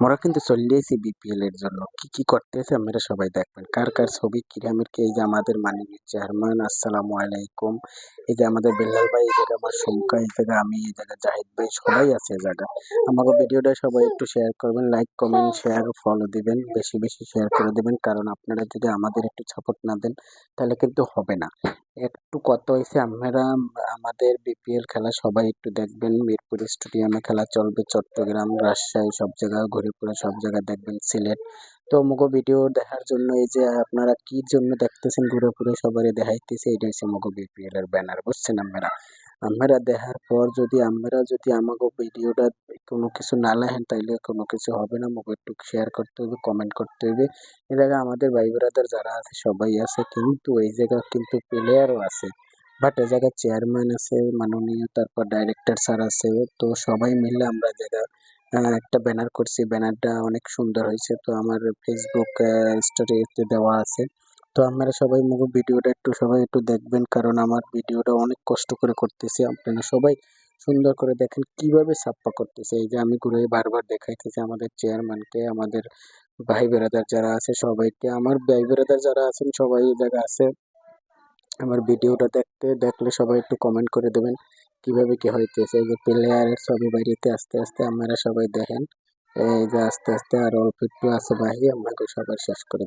মোরা কিন্তু চলে এসেছি বিপিএল এর জন্য। কি কি করতেছে আপনারা সবাই দেখবেন। কার কার ছবি কিরামের কি এই যে আমাদের মাননীয় চেয়ারম্যান, আসসালামু আলাইকুম। এই যে আমাদের বেলাল ভাই, এই জায়গা আমার শঙ্কা, এই জায়গা আমি, এই জায়গা জাহিদ ভাই সবাই আছে এই জায়গা আমাকে ভিডিওটা সবাই একটু শেয়ার করবেন লাইক কমেন্ট শেয়ার ফলো দিবেন, বেশি বেশি শেয়ার করে দিবেন। কারণ আপনারা যদি আমাদের একটু সাপোর্ট না দেন, তাহলে কিন্তু হবে না। একটু কত হয়েছে আপনারা আমাদের বিপিএল খেলা সবাই একটু দেখবেন। মিরপুর স্টেডিয়ামে খেলা চলবে, চট্টগ্রাম, রাজশাহী, সব জায়গায় ঘুরে ঘুরে সব জায়গায় দেখবেন, সিলেট। তো মুগো ভিডিও দেখার জন্য এই যে আপনারা কি জন্য দেখতেছেন ঘুরে ঘুরে সবারই দেখাইতেছে এটা হচ্ছে মুগো বিপিএল এর ব্যানার বুঝছেন আপনারা? আপনারা দেখার পর যদি আমরা যদি আমাকে ভিডিওটা কোনো কিছু না লেখেন, তাইলে কোনো কিছু হবে না। মুখে একটু শেয়ার করতে হবে কমেন্ট করতে হবে। এ জায়গায় আমাদের ভাই ব্রাদার যারা আছে, সবাই আছে। কিন্তু এই জায়গা কিন্তু প্লেয়ারও আছে। বাট এ জায়গায় চেয়ারম্যান আছে, মাননীয়, তারপর ডাইরেক্টর স্যার আছে। তো সবাই মিলে আমরা জায়গা একটা ব্যানার করছি। ব্যানারটা অনেক সুন্দর হয়েছে। তো আমার ফেসবুক স্টোরিতে দেওয়া আছে। তো আপনারা সবাই মুখ ভিডিওটা একটু, সবাই একটু দেখবেন, কারণ আমার ভিডিওটা অনেক কষ্ট করে করতেছি আপনারা সবাই। সুন্দর করে দেখেন কীভাবে ছাপ্পা করতেছে। এই যে আমি ঘুরে বারবার দেখাইতেছি আমাদের চেয়ারম্যানকে আমাদের ভাই বেরাদার যারা আছে সবাইকে। আমার ভাই বেরাদার যারা আছেন, সবাই জায়গায় আছে। আমার ভিডিওটা দেখতে, দেখলে সবাই একটু কমেন্ট করে দেবেন কীভাবে কি হইতেছে। এই যে প্লেয়ারের ছবি বাড়িতে আস্তে আস্তে আপনারা সবাই দেখেন। এই যে আস্তে আস্তে আর অল্প একটু আছে বাহি আপনাকে সবাই শেষ করে